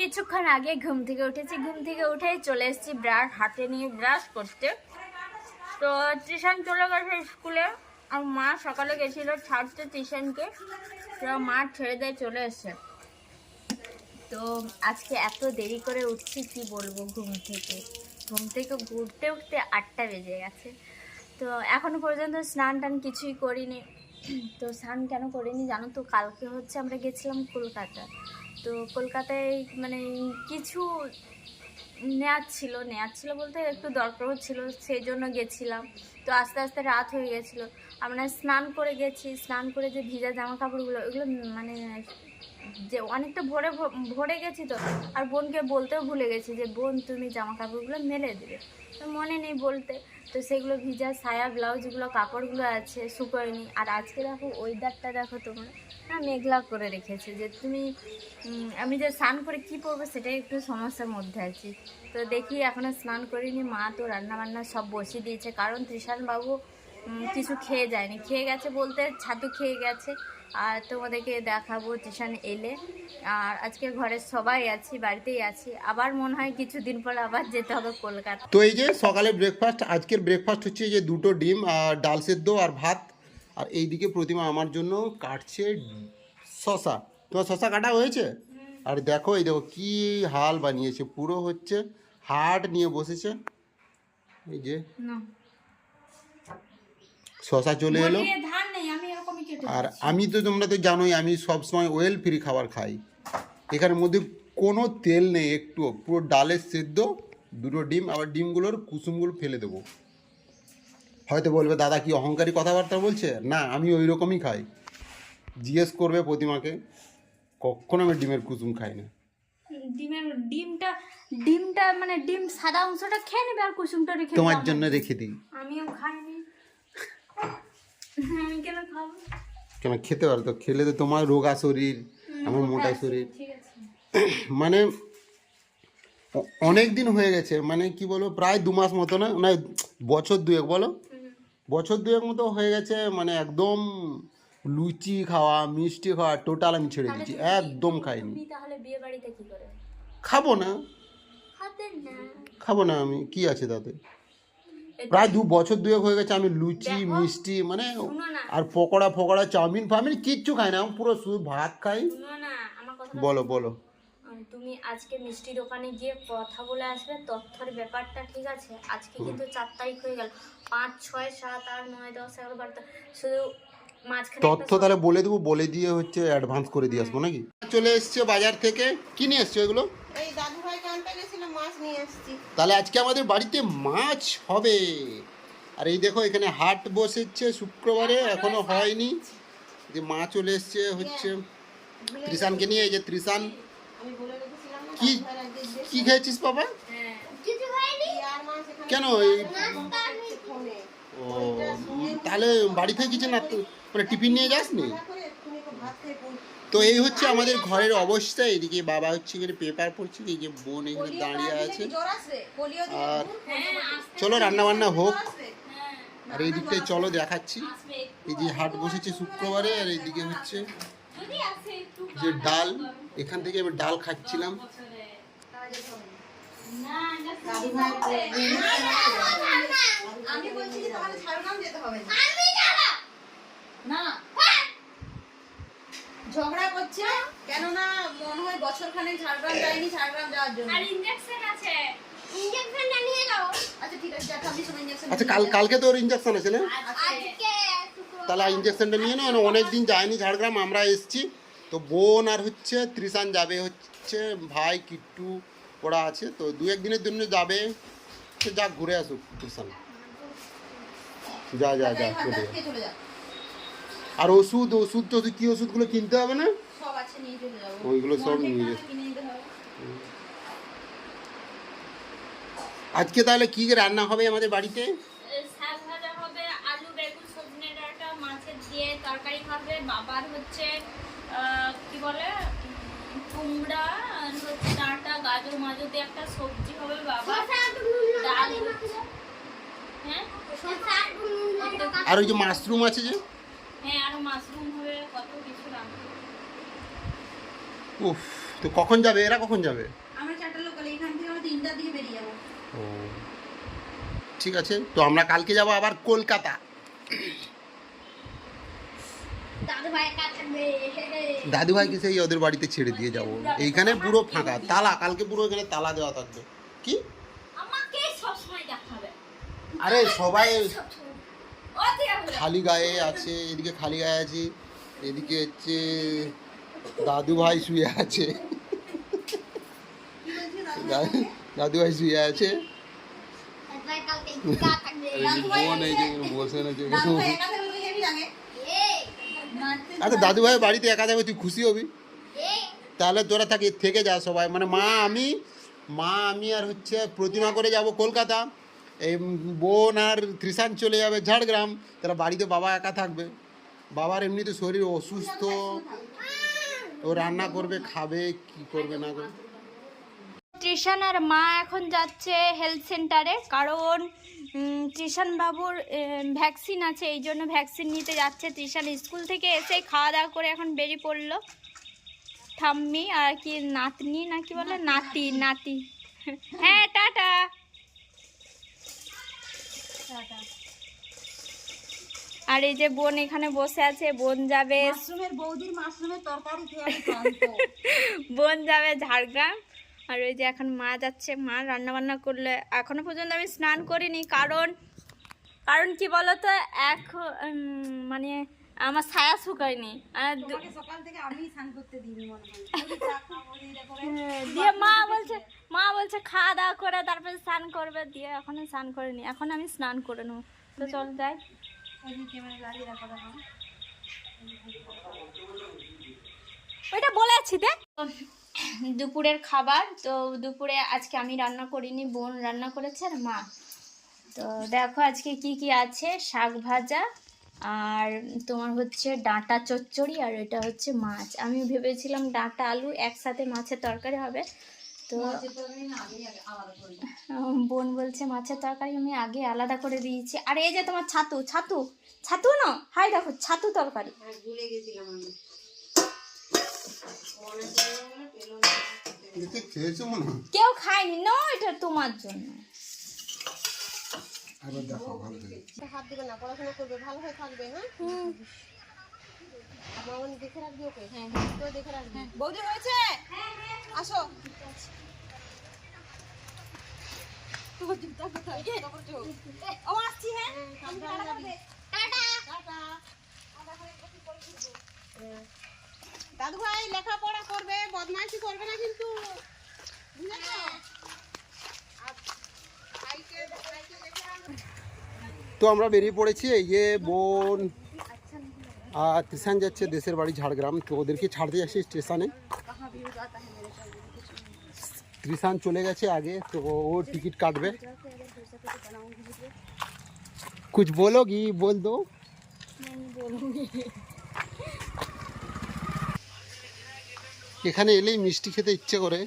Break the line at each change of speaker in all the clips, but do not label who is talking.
কিছুক্ষণ আগে ঘুম থেকে উঠেছি, ঘুম থেকে উঠেই চলে এসেছি ব্রাশ, হাতে নিয়ে ব্রাশ করতে। তো টিউশন চলে গেছে স্কুলে, আর মা সকালে গেছিল ছাড়তে টিউশনকে, তো মা ছেড়ে দিয়ে চলে এসছে। তো আজকে এত দেরি করে উঠছি, কি বলব ঘুম থেকে? ঘুম থেকে ঘুরতে উঠতে আটটা বেজে গেছে। তো এখনও পর্যন্ত স্নান টান কিছুই করিনি। তো স্নান কেন করিনি জানো তো? কালকে হচ্ছে আমরা গেছিলাম কলকাতা। তো কলকাতায় মানে কিছু নেয়ার ছিল নেয়ার ছিল বলতে একটু দরকার ছিল সেই জন্য গেছিলাম। তো আস্তে আস্তে রাত হয়ে গেছিল। আমরা স্নান করে গেছি, স্নান করে যে ভিজা জামা কাপড়গুলো ওগুলো মানে যে অনেকটা ভরে ভরে গেছি তো, আর বোনকে বলতেও ভুলে গেছি যে, বোন, তুমি জামা কাপড়গুলো মেলে দেবে। তো মনে নেই বলতে। তো সেগুলো ভিজা সায়া ব্লাউজগুলো, কাপড়গুলো আছে শুকোয়নি আর আজকে দেখো ওয়েদারটা দেখো তোমরা। না, মেঘলা করে রেখেছে যে, তুমি আমি যে স্নান করে কি পরবো সেটাই একটু সমস্যার মধ্যে আছি। তো দেখি এখনও স্নান করিনি। মা তো রান্না বান্না সব বসিয়ে দিয়েছে। কারণ বাবু কিছু খেয়ে যায়নি। খেয়ে গেছে বলতে ছাতু খেয়ে গেছে। আর তোমাদেরকে দেখাবো টিউশন এলে। আর আজকে ঘরের সবাই আছি বাড়িতেই আছি। আবার মনে হয় কিছুদিন পর আবার যেতে হবে কলকাতা।
তো এই যে সকালে ব্রেকফাস্ট আজকের ব্রেকফাস্ট হচ্ছে এই যে দুটো ডিম আর ডাল সেদ্ধ আর ভাত। আর এইদিকে প্রতিমা আমার জন্য কাটছে শশা তোমার শশা কাটা হয়েছে? আর দেখো এই দেখো কি হাল বানিয়েছে। পুরো হচ্ছে হাট নিয়ে বসেছে। এই যে শশা চলে এলো। আর আমি তো তোমরা তো জানোই আমি সবসময় ওয়েল ফ্রি খাবার খাই। এখানের মধ্যে কোনো তেল নেই একটু পুরো ডালের সেদ্ধ দুটো ডিম আবার ডিমগুলোর কুসুমগুলো ফেলে দেবো। হয়তো বলবে দাদা কি অহংকারী কথাবার্তা বলছে? না আমি ওই রকমই খাই। জিজ্ঞেস করবে প্রতিমাকে কখনো আমি ডিমের কুসুম খাই না?
ডিমের ডিমটা ডিমটা মানে ডিম সাদা অংশটা খেয়ে নেবে আর কুসুমটা রেখে
তোমার। জন্য রেখে দিই।
আমিও আমি কেন
খেতে পারো তো? খেলে তো তোমার রোগা শরীর আমার মোটা শরীর। মানে অনেক দিন হয়ে গেছে মানে কি বলব প্রায় দু মাস মতো না না বছর দুয়েক বলো? বছর দুয়েক মতো হয়ে গেছে মানে একদম লুচি খাওয়া মিষ্টি খাওয়া টোটাল আমি ছেড়ে দিচ্ছি একদম খাইনি। খাব না। খাব না আমি কি আছে তাতে? প্রায় দু বছর দুয়েক হয়ে গেছে আমি লুচি মিষ্টি মানে আর পকোড়া ফকোড়া চাউমিন ফাউমিন কিচ্ছু খাই না আমি পুরো শুধু ভাত খাই। বলো বলো।
তুমি আজকে মিষ্টি দোকানে গিয়ে কথা বলে আসবে তথ্যের ব্যাপারটা ঠিক আছে? আজকে কিন্তু চার তারিখ হয়ে গেল। পাঁচ ছয় সাত আট নয় দশ এগারো বারোটা শুধু
তথ্য তাহলে বলে দেবো বলে দিয়ে হচ্ছে অ্যাডভান্স করে দিয়ে আসব নাকি? চলে এসছে বাজার থেকে। কি নিয়ে এসছো এগুলো? তাহলে আজকে আমাদের বাড়িতে মাছ হবে। আর এই দেখো এখানে হাট বসেছে শুক্রবারে এখনও হয়নি। যে মা চলে এসছে হচ্ছে ত্রিশানকে নিয়ে এই যে ত্রিশান। কি কি খেয়েছিস বাবা?
হ্যাঁ।
আর মাছ এখানে
কেন এই ও তাহলে বাড়ি থেকে কিছু না মানে টিফিন নিয়ে যাসনি?
না
তো এই হচ্ছে আমাদের ঘরের অবস্থা এদিকে বাবা হচ্ছে এখানে পেপার পড়ছে এই যে বোন এখানে দাঁড়িয়ে আছে। আর
হ্যাঁ
চলো রান্না বান্না হোক।
হ্যাঁ
আর এই দিকটায় চলো দেখাচ্ছি। এই যে হাট বসেছে শুক্রবারে আর এইদিকে হচ্ছে যে ডাল এখান থেকে আমি ডাল খাচ্ছিলাম।
আমি বলছি যে তাহলে ঝাড়গ্রাম যেতে হবে না। না। ঝগড়া করছে কেননা মনে হয় বছর খানেক ঝাড়গ্রাম যায়নি ঝাড়গ্রাম যাওয়ার জন্য।
আর ইনজেকশন আছে।
নিয়ে আচ্ছা ঠিক আছে আমি সময় ইঞ্জেকশন
আচ্ছা কাল কালকে তো ওর ইঞ্জেকশন আছে না?
আজকে
তাহলে ইঞ্জেকশনটা নিয়ে নাও অনেক দিন যায়নি ঝাড়গ্রাম আমরা এসেছি। তো বোন আর হচ্ছে ত্রিশান যাবে হচ্ছে ভাই কিট্টু ওরা আছে তো দু একদিনের জন্য যাবে সে যা ঘুরে আসুক ত্রিশান যা যা যা চলে যা। আর ওষুধ ওষুধ টষুধ কি ওষুধগুলো কিনতে হবে না?
সব আছে নিয়ে চলে যাব।
ওইগুলো সব নিয়ে আজকে তাহলে কি রান্না হবে আমাদের বাড়িতে?
শাক ভাজা হবে আলু বেগুন সজনে ডাঁটা মাছের দিয়ে তরকারি হবে বাবার হচ্ছে কি বলে? কুমড়া আর হচ্ছে ডাঁটা গাজর মাজর দিয়ে একটা সবজি হবে বাবা। ডাল হ্যাঁ?
আর ওই যে মাশরুম আছে যে?
হ্যাঁ আরও মাশরুম হবে কত কিছু রান্না
উফ তো কখন যাবে? এরা কখন যাবে?
আমরা চারটা লোকাল এখান থেকে আমরা তিনটার দিকে বেরিয়ে যাব।
ও ঠিক আছে। তো আমরা কালকে যাব আবার কলকাতা।
দাদু
ভাইকে সেই ওদের বাড়িতে ছেড়ে দিয়ে যাব। এইখানে পুরো ফাঁকা। তালা কালকে পুরো এখানে তালা দেওয়া থাকবে। কি? আরে সবাই খালি গায়ে আছে এদিকে খালি গায়ে আছে এদিকে হচ্ছে দাদু ভাই শুয়ে আছে। দাদু ভাই শুয়ে আছে বসে আছে
দাদু ভাই একা থাকলে তো হেভি লাগে
এই
নাচতে
আচ্ছা দাদু ভাই বাড়িতে একা যাবে তুই খুশি হবি? তাহলে তোরা থাকি থেকে যা সবাই। মানে মা আমি মা আমি আর হচ্ছে প্রতিমা করে যাব কলকাতা। এই বোন আর ত্রিশান চলে যাবে ঝাড়গ্রাম। তারা বাড়িতে বাবা একা থাকবে। বাবার এমনিতে শরীর অসুস্থ। ও রান্না করবে খাবে কি করবে না করবে।
তৃষান আর মা এখন যাচ্ছে হেলথ সেন্টারে কারণ উম, বাবুর ভ্যাকসিন আছে এই জন্য ভ্যাকসিন নিতে যাচ্ছে। তৃষান স্কুল থেকে এসে খাওয়া দাওয়া করে এখন বেরিয়ে পড়ল। ঠাম্মি আর কি নাতনি না কি বলে? নাতি নাতি হ্যাঁ টাটা। আর এই যে বোন এখানে বসে আছে বোন যাবে
বৌদির মাশরুমের তরকারি
বোন যাবে ঝাড়গ্রাম। আর ওই যে এখন মা যাচ্ছে মা রান্না বান্না করলে এখনও পর্যন্ত আমি স্নান করিনি। কারণ কারণ কি বলতো? উম, মানে আমার ছায়া শুকায়নি।
হয়।
দিয়ে মা বলছে মা বলছে খাওয়া দাওয়া করে তারপরে স্নান করবে। দিয়ে এখনও স্নান করিনি। এখন আমি স্নান করে নেব। তো চল যাই।
দেখো।
ওইটা বলেছি দে দুপুরের খাবার তো দুপুরে আজকে আমি রান্না করিনি বোন রান্না করেছে আর মা। তো দেখো আজকে কি কি আছে? শাক ভাজা আর তোমার হচ্ছে ডাঁটা চচ্চড়ি আর এটা হচ্ছে মাছ। আমি ভেবেছিলাম ডাঁটা আলু একসাথে মাছের তরকারি হবে। তো বোন বলছে মাছের তরকারি আমি আগে আলাদা করে দিয়েছি। আর এই যে তোমার ছাতু ছাতু ছাতু না? হাই দেখো ছাতু তরকারি।
হ্যাঁ, ভুলে গেছিলাম আমি।
কেউ খায়নি। না এটা তোমার জন্য।
আবার দেখো ভালো
হাত দিবে না পড়াশোনা করবে ভালো হয়ে থাকবে হ্যাঁ? মানে দেখে রাখবি ওকে? হ্যাঁ তো দেখে রাখবি? বৌদি হয়েছে? আসো। তোমার জুতা কোথায় কাপড় চোখ ও আসছি হ্যাঁ? টাটা। টাটা। দাদু ভাই লেখাপড়া করবে বদমাইশি করবে না কিন্তু বুঝেছো আর ভাইকে ভাইকে দেখে রাখবে
তো আমরা বেরিয়ে পড়েছি এই যে বোন আর ত্রিশান যাচ্ছে দেশের বাড়ি ঝাড়গ্রাম তো ওদেরকে ছাড়তে যাচ্ছি স্টেশনে ত্রিশান চলে গেছে আগে তো ও টিকিট কাটবে कुछ बोलोगी बोल दो এখানে এলেই মিষ্টি খেতে ইচ্ছে করে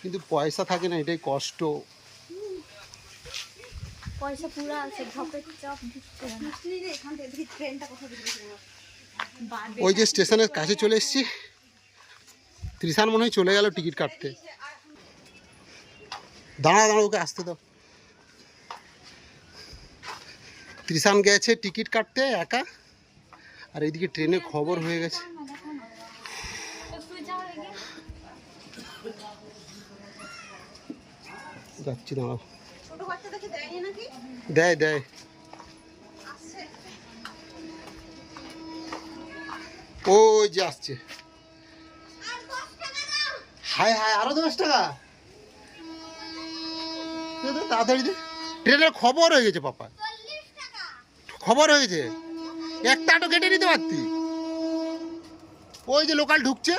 কিন্তু পয়সা থাকে না এটাই কষ্ট।
পয়সা পুরো আছে ঝপের চপ দিচ্ছে। না।
এখান থেকে ট্রেনটা কোথায়
ওই যে স্টেশনের কাছে চলে এসেছি ত্রিশান মনে হয় চলে গেল টিকিট কাটতে। দাঁড়া দাঁড়া ওকে আসতে দাও। ত্রিশান গেছে টিকিট কাটতে একা আর এইদিকে ট্রেনে খবর হয়ে গেছে। যাচ্ছি দাঁড়াও। দেয় দেয়। ওই যে আসছে। হায় হায় আরও দশ টাকা? তাড়াতাড়ি দে। ট্রেনের খবর হয়ে গেছে পাপা। খবর হয়ে গেছে। একটা আটো কেটে নিতে পারতি। ওই যে লোকাল ঢুকছে।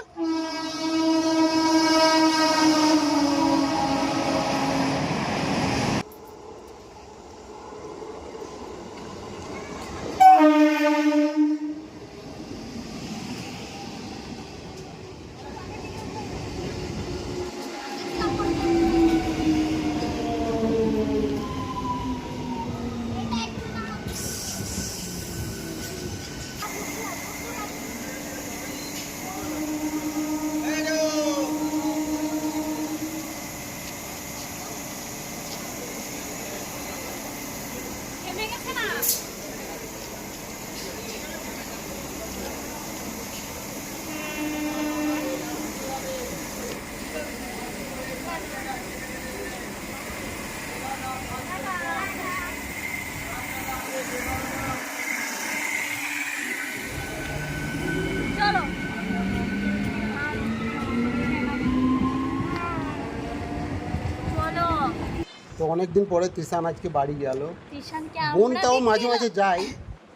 অনেকদিন পরে তৃষান আজকে বাড়ি গেল।
ত্রিশানকে
বোনটাও মাঝে মাঝে
যাই
যায়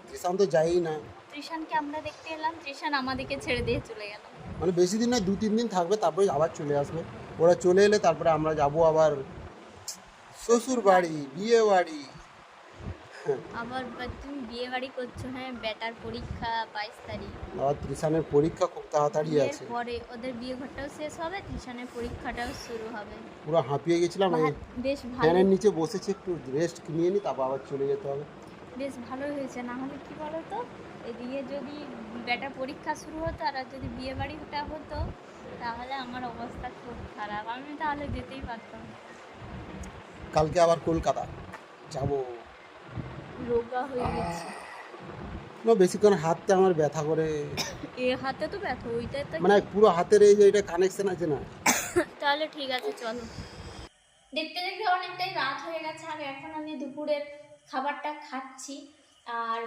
তৃষান তো যায়ই না।
ত্রিশানকে আমরা দেখতে এলাম ত্রিশান আমাদেরকে ছেড়ে দিয়ে চলে গেল।
মানে বেশি দিন না দু তিন দিন থাকবে তারপরে আবার চলে আসবে। ওরা চলে এলে তারপরে আমরা যাব আবার শ্বশুর বাড়ি বিয়ে বাড়ি
আবার তুমি বিয়ে বাড়ি করছ হ্যাঁ বেটার পরীক্ষা বাইশ তারিখ।
আবার তৃষানের পরীক্ষা খুব তাড়াতাড়ি আছে।
পরে ওদের বিয়ে ঘরটাও শেষ হবে ত্রিশানের পরীক্ষাটাও শুরু হবে।
পুরো হাঁপিয়ে গেছিলাম
ভা- বেশ ভালো।
ফ্যানের নিচে বসেছি একটু রেস্ট নিয়ে নি তারপর আবার চলে যেতে হবে।
বেশ ভালো হয়েছে। না হলে কি বলো তো এদিকে যদি বেটা পরীক্ষা শুরু হতো আর যদি বিয়ে বাড়িটা হতো তাহলে আমার অবস্থা খুব খারাপ। আমি তাহলে যেতেই পারতাম।
কালকে আবার কলকাতা। যাব।
রোগা হয়ে গেছি।
না বেশিক্ষণ হাতটা আমার ব্যথা করে।
এ হাতে তো ব্যথা ওইটাই তো
মানে পুরো হাতের এই যে এটা কানেকশন আছে না।
তাহলে ঠিক আছে চলো। দেখতে দেখতে অনেকটাই রাত হয়ে গেছে আর এখন আমি দুপুরের খাবারটা খাচ্ছি। আর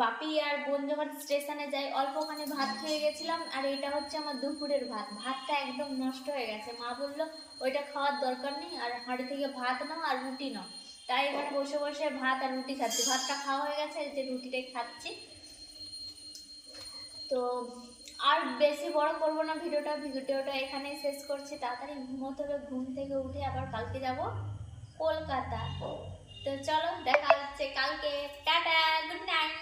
বাপি আর বোন যখন স্টেশনে যাই অল্পখানি ভাত খেয়ে গেছিলাম আর এটা হচ্ছে আমার দুপুরের ভাত। ভাতটা একদম নষ্ট হয়ে গেছে। মা বলল ওইটা খাওয়ার দরকার নেই আর হাঁড়ি থেকে ভাত নাও আর রুটি নাও। তাই এখানে বসে বসে ভাত আর রুটি খাচ্ছি। ভাতটা খাওয়া হয়ে গেছে যে রুটিটাই খাচ্ছি। তো আর বেশি বড় করব না, ভিডিওটা ভিডিওটা এখানেই শেষ করছি। তাড়াতাড়ি ঘুমোতে হবে, ঘুম থেকে উঠে আবার কালকে যাব কলকাতা। তো চলো, দেখা হচ্ছে কালকে। Tata good night